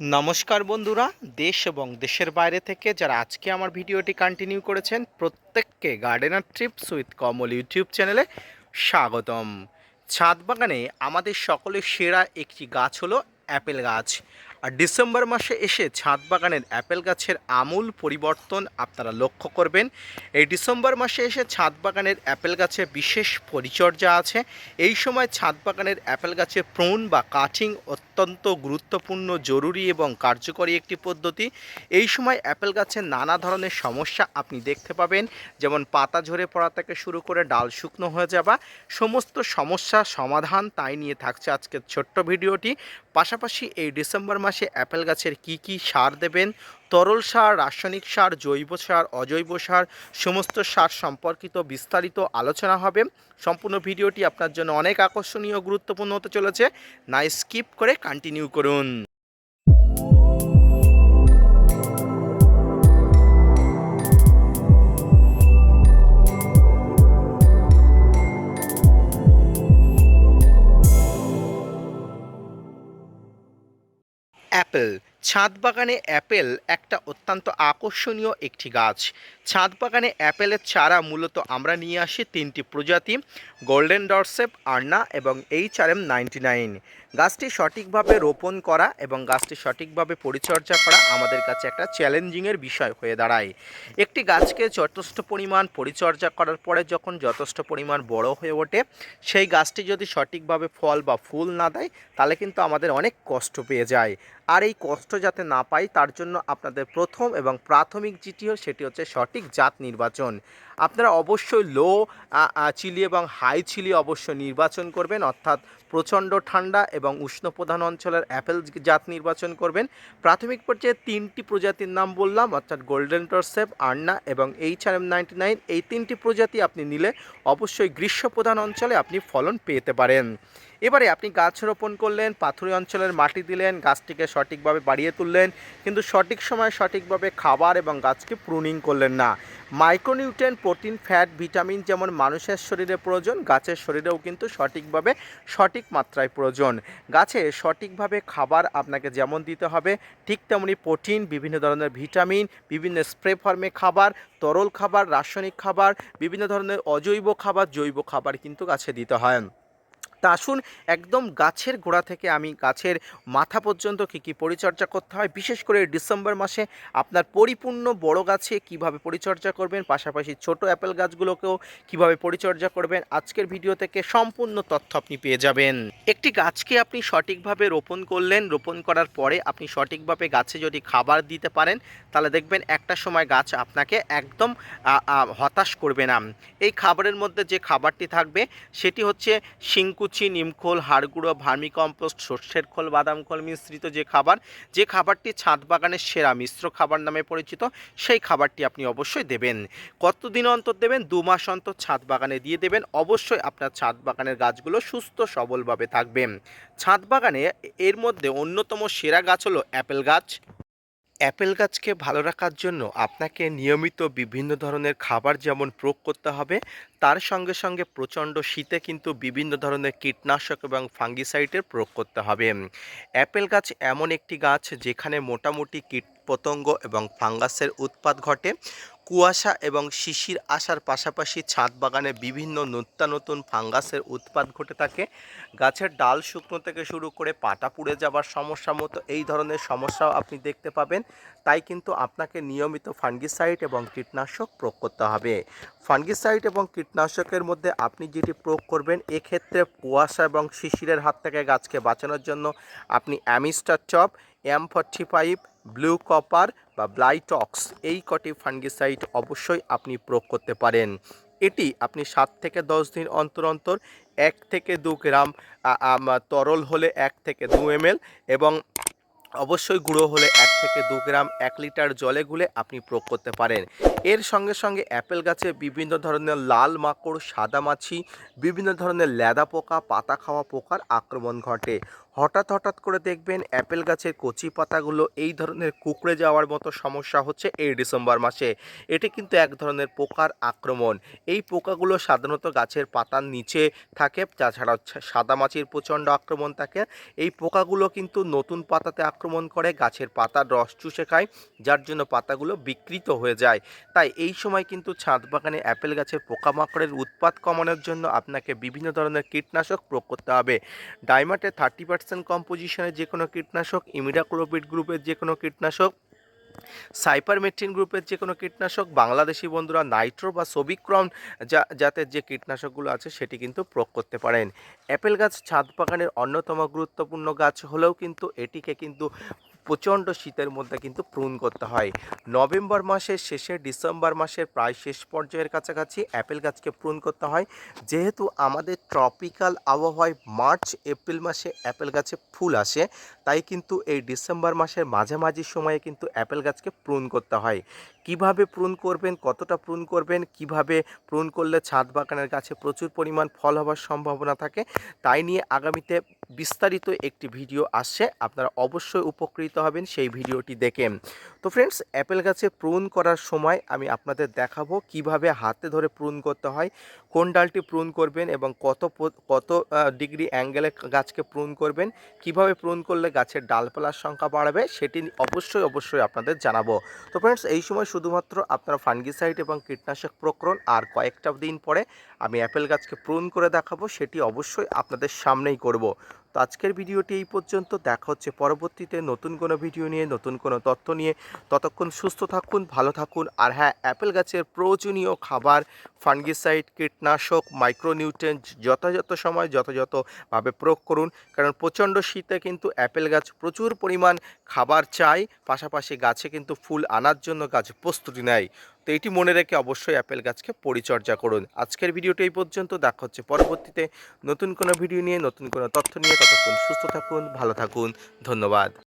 নমস্কার বন্ধুরা, দেশ এবং দেশের বাইরে থেকে যারা আজকে আমার ভিডিওটি কন্টিনিউ করেছেন, প্রত্যেককে gardener trips with Kamal YouTube চ্যানেলে স্বাগতম। ছাদ বাগানে আমাদের সকলের সেরা একটি গাছ হলো অ্যাপেল গাছ। আর ডিসেম্বর মাসে এসে ছাদ বাগানের অ্যাপেল গাছের আমূল পরিবর্তন আপনারা লক্ষ্য করবেন। এই ডিসেম্বর মাসে এসে ছাদ বাগানের অ্যাপেল গাছে বিশেষ পরিচর্যা আছে। এই সময় ছাদ বাগানের অ্যাপেল গাছে প্রুন বা কাটিং অত্যন্ত গুরুত্বপূর্ণ, জরুরি এবং কার্যকরী একটি পদ্ধতি। এই সময় অ্যাপেল গাছের নানা ধরনের সমস্যা আপনি দেখতে পাবেন। যেমন পাতা ঝরে পড়া থেকে শুরু করে ডাল শুকনো হয়ে যাওয়া, সমস্ত সমস্যার সমাধান তাই নিয়ে থাকছে আজকের ছোট্ট ভিডিওটি। পাশাপাশি এই ডিসেম্বর মাসে অ্যাপেল গাছের কি কি সার দেবেন? তরল সার, রাসায়নিক সার, জৈব সার, অজৈব সার, সমস্ত সার সম্পর্কিত বিস্তারিত আলোচনা হবে। সম্পূর্ণ ভিডিওটি আপনার জন্য অনেক আকর্ষণীয় গুরুত্বপূর্ণ হতে চলেছে। না স্কিপ করে কন্টিনিউ করুন। অ্যাপেল। ছাদ বাগানে অ্যাপেল একটা অত্যন্ত আকর্ষণীয় একটি গাছ। ছাদ বাগানে অ্যাপেলের চারা মূলত আমরা নিয়ে আসি তিনটি প্রজাতি, গোল্ডেন ডরসেপ আর্না এবং H R M ninety nine. গাছটি সঠিকভাবে রোপণ করা এবং গাছটি সঠিকভাবে পরিচর্যা করা আমাদের কাছে একটা চ্যালেঞ্জিংয়ের বিষয় হয়ে দাঁড়ায়। একটি গাছকে যথেষ্ট পরিমাণ পরিচর্যা করার পরে যখন যথেষ্ট পরিমাণ বড় হয়ে ওঠে, সেই গাছটি যদি সঠিকভাবে ফল বা ফুল না দেয়, তাহলে কিন্তু আমাদের অনেক কষ্ট পেয়ে যায়। আর এই কষ্ট যাতে না পাই, তার জন্য আপনাদের প্রথম এবং প্রাথমিক যেটি সেটি হচ্ছে সঠিক জাত নির্বাচন। আপনারা অবশ্যই লো চিলি এবং হাই চিলি অবশ্যই নির্বাচন করবেন, অর্থাৎ প্রচণ্ড ঠান্ডা এবং উষ্ণ প্রধান অঞ্চলের অ্যাপেল জাত নির্বাচন করবেন। প্রাথমিক পর্যায়ে তিনটি প্রজাতির নাম বললাম, অর্থাৎ গোল্ডেন টরসেপ আর্না এবং H R M ninety nine. এই তিনটি প্রজাতি আপনি নিলে অবশ্যই গ্রীষ্ম প্রধান অঞ্চলে আপনি ফলন পেতে পারেন। এবারে আপনি গাছ রোপণ করলেন, পাথুরি অঞ্চলের মাটি দিলেন, গাছটিকে সঠিকভাবে বাড়িয়ে তুললেন, কিন্তু সঠিক সময়ে সঠিকভাবে খাবার এবং গাছকে প্রুনিং করলেন না। মাইক্রোনিউট্রেন প্রোটিন ফ্যাট ভিটামিন যেমন মানুষের শরীরে প্রয়োজন, গাছের শরীরেও কিন্তু সঠিকভাবে সঠিক মাত্রায় প্রয়োজন। গাছে সঠিকভাবে খাবার আপনাকে যেমন দিতে হবে, ঠিক তেমনি প্রোটিন বিভিন্ন ধরনের ভিটামিন বিভিন্ন স্প্রে ফর্মে খাবার, তরল খাবার, রাসায়নিক খাবার, বিভিন্ন ধরনের অজৈব খাবার, জৈব খাবার কিন্তু গাছে দিতে হয়। তা আসুন একদম গাছের গোড়া থেকে আমি গাছের মাথা পর্যন্ত কী কী পরিচর্যা করতে হয়। বিশেষ করে ডিসেম্বর মাসে আপনার পরিপূর্ণ বড় গাছে কীভাবে পরিচর্যা করবেন, পাশাপাশি ছোট অ্যাপেল গাছগুলোকেও কীভাবে পরিচর্যা করবেন, আজকের ভিডিও থেকে সম্পূর্ণ তথ্য আপনি পেয়ে যাবেন। একটি গাছকে আপনি সঠিকভাবে রোপণ করলেন, রোপণ করার পরে আপনি সঠিকভাবে গাছে যদি খাবার দিতে পারেন, তাহলে দেখবেন একটা সময় গাছ আপনাকে একদম হতাশ করবে না। এই খাবারের মধ্যে যে খাবারটি থাকবে, সেটি হচ্ছে শিংকুচি নিমখোল হাড়গুঁড়ো ভার্মি কম্পোস্ট, সর্ষের খোল, বাদাম খোল মিশ্রিত যে খাবার, যে খাবারটি ছাদ বাগানের সেরা মিশ্র খাবার নামে পরিচিত, সেই খাবারটি আপনি অবশ্যই দেবেন। কতদিন অন্তর দেবেন? দু মাস অন্তর ছাদ বাগানে দিয়ে দেবেন। অবশ্যই আপনার ছাদ বাগানের গাছগুলো সুস্থ, সবলভাবে থাকবে। ছাদ বাগানে এর মধ্যে অন্যতম সেরা গাছ হলো অ্যাপেল গাছ। অ্যাপেল গাছকে ভালো রাখার জন্য আপনাকে নিয়মিত বিভিন্ন ধরনের খাবার যেমন প্রয়োগ করতে হবে, তার সঙ্গে সঙ্গে প্রচণ্ড শীতে কিন্তু বিভিন্ন ধরনের কীটনাশক এবং ফাঙ্গিসাইডের প্রয়োগ করতে হবে। অ্যাপেল গাছ এমন একটি গাছ যেখানে মোটামুটি কীট পতঙ্গ এবং ফাঙ্গাসের উৎপাত ঘটে। কুয়াশা এবং শিশির আসার পাশাপাশি ছাদ বাগানে বিভিন্ন নতুন ফাঙ্গাসের উৎপাত ঘটে থাকে। গাছের ডাল শুকনো থেকে শুরু করে পাতা পুড়ে যাবার সমস্যা মতো এই ধরনের সমস্যাও আপনি দেখতে পাবেন। তাই কিন্তু আপনাকে নিয়মিত ফাঙ্গিসাইড এবং কীটনাশক প্রয়োগ করতে হবে। ফাঙ্গিসাইড এবং কীটনাশকের মধ্যে আপনি যেটি প্রয়োগ করবেন, এক্ষেত্রে কুয়াশা এবং শিশিরের হাত থেকে গাছকে বাঁচানোর জন্য আপনি Amistar top, M forty five, blue copper বা ব্লাইটক্স এই কটি ফাঙ্গিসাইড অবশ্যই আপনি প্রয়োগ করতে পারেন। এটি আপনি সাত থেকে দশ দিন অন্তর অন্তর এক থেকে দু গ্রাম তরল হলে এক থেকে দু এম এবং অবশ্যই গুঁড়ো হলে এক থেকে দু গ্রাম এক লিটার জলে গুলে আপনি প্রয়োগ করতে পারেন। এর সঙ্গে সঙ্গে অ্যাপেল গাছে বিভিন্ন ধরনের লাল মাকড়, সাদা মাছি, বিভিন্ন ধরনের ল্যাদা পোকা, পাতা খাওয়া পোকার আক্রমণ ঘটে। হঠাৎ হঠাৎ করে দেখবেন অ্যাপেল গাছের কচি পাতাগুলো এই ধরনের কুকড়ে যাওয়ার মতো সমস্যা হচ্ছে এই ডিসেম্বর মাসে। এটি কিন্তু এক ধরনের পোকার আক্রমণ। এই পোকাগুলো সাধারণত গাছের পাতার নিচে থাকে, তাছাড়া ছা- সাদা মাছির প্রচণ্ড আক্রমণ থাকে। এই পোকাগুলো কিন্তু নতুন পাতাতে আক্রমণ করে, গাছের পাতার রস চুষে খায়, যার জন্য পাতাগুলো বিকৃত হয়ে যায়। তাই এই সময় কিন্তু ছাদ বাগানে অ্যাপেল গাছের পোকামাকড়ের উৎপাত কমানোর জন্য আপনাকে বিভিন্ন ধরনের কীটনাশক প্রয়োগ করতে হবে। ডাইমাটে থার্টি পার্সেন্ট কম্পোজিশনের যে কোনো কীটনাশক ইমিডাক্লোপিড গ্রুপের যে কোনো কীটনাশক সাইপারমেট্রিন গ্রুপের যে কোনো কীটনাশক, বাংলাদেশি বন্ধুরা নাইট্রো বা সবিক্রম যা জাতের যে কীটনাশকগুলো আছে সেটি কিন্তু প্রয়োগ করতে পারেন। অ্যাপেল গাছ ছাদ বাগানের অন্যতম গুরুত্বপূর্ণ গাছ হলেও কিন্তু এটিকে কিন্তু প্রচণ্ড শীতের মধ্যে কিন্তু প্রুন করতে হয়। নভেম্বর মাসের শেষে ডিসেম্বর মাসের প্রায় শেষ পর্যায়ের কাছাকাছি অ্যাপেল গাছকে প্রুন করতে হয়। যেহেতু আমাদের ট্রপিক্যাল আবহাওয়ায় মার্চ, এপ্রিল মাসে অ্যাপেল গাছে ফুল আসে, তাই কিন্তু এই ডিসেম্বর মাসের মাঝামাঝি সময়ে কিন্তু অ্যাপেল গাছকে প্রুন করতে হয়। কীভাবে প্রুন করবেন, কতটা প্রুন করবেন, কীভাবে প্রুন করলে ছাদ বাগানের গাছে প্রচুর পরিমাণ ফল হওয়ার সম্ভাবনা থাকে, তাই নিয়ে আগামীতে বিস্তারিত একটি ভিডিও আসছে, আপনারা অবশ্যই উপকৃত হবেন সেই ভিডিওটি দেখে। তো ফ্রেন্ডস অ্যাপেল গাছে প্রুন করার সময় আমি আপনাদের দেখাবো কীভাবে হাতে ধরে প্রুন করতে হয়, কোন ডালটি প্রুন করবেন এবং কত কত ডিগ্রি অ্যাঙ্গেলে গাছকে প্রুন করবেন, কীভাবে প্রুন করলে গাছের ডালপালার সংখ্যা বাড়বে, সেটি অবশ্যই অবশ্যই আপনাদের জানাব। তো ফ্রেন্ডস এই সময় শুধুমাত্র আপনারা ফাঙ্গিসাইড এবং কীটনাশক প্রকরণ আর কয়েকটা দিন পরে আমি অ্যাপেল গাছকে প্রুন করে দেখাবো, সেটি অবশ্যই আপনাদের সামনেই করব। আজকের ভিডিওটি এই পর্যন্ত। দেখা হচ্ছে পরবর্তীতে নতুন কোনো ভিডিও নিয়ে, নতুন কোনো তথ্য নিয়ে। ততক্ষণ সুস্থ থাকুন, ভালো থাকুন। আর হ্যাঁ অ্যাপেল গাছের প্রয়োজনীয় খাবার, ফাঙ্গিসাইড, কীটনাশক মাইক্রোনিউট্রেন্ট যথাযথ সময় যথাযথভাবে প্রয়োগ করুন। কারণ প্রচণ্ড শীতে কিন্তু অ্যাপেল গাছ প্রচুর পরিমাণ খাবার চাই। পাশাপাশি গাছে কিন্তু ফুল আনার জন্য গাছ প্রস্তুতি নেয়। তো এটি মনে রেখে অবশ্যই অ্যাপেল গাছকে পরিচর্যা করুন। আজকের ভিডিওটি এই পর্যন্ত। দেখা হচ্ছে পরবর্তীতে নতুন কোনো ভিডিও নিয়ে, নতুন কোনো তথ্য নিয়ে। ততক্ষণ সুস্থ থাকুন, ভালো থাকুন। ধন্যবাদ।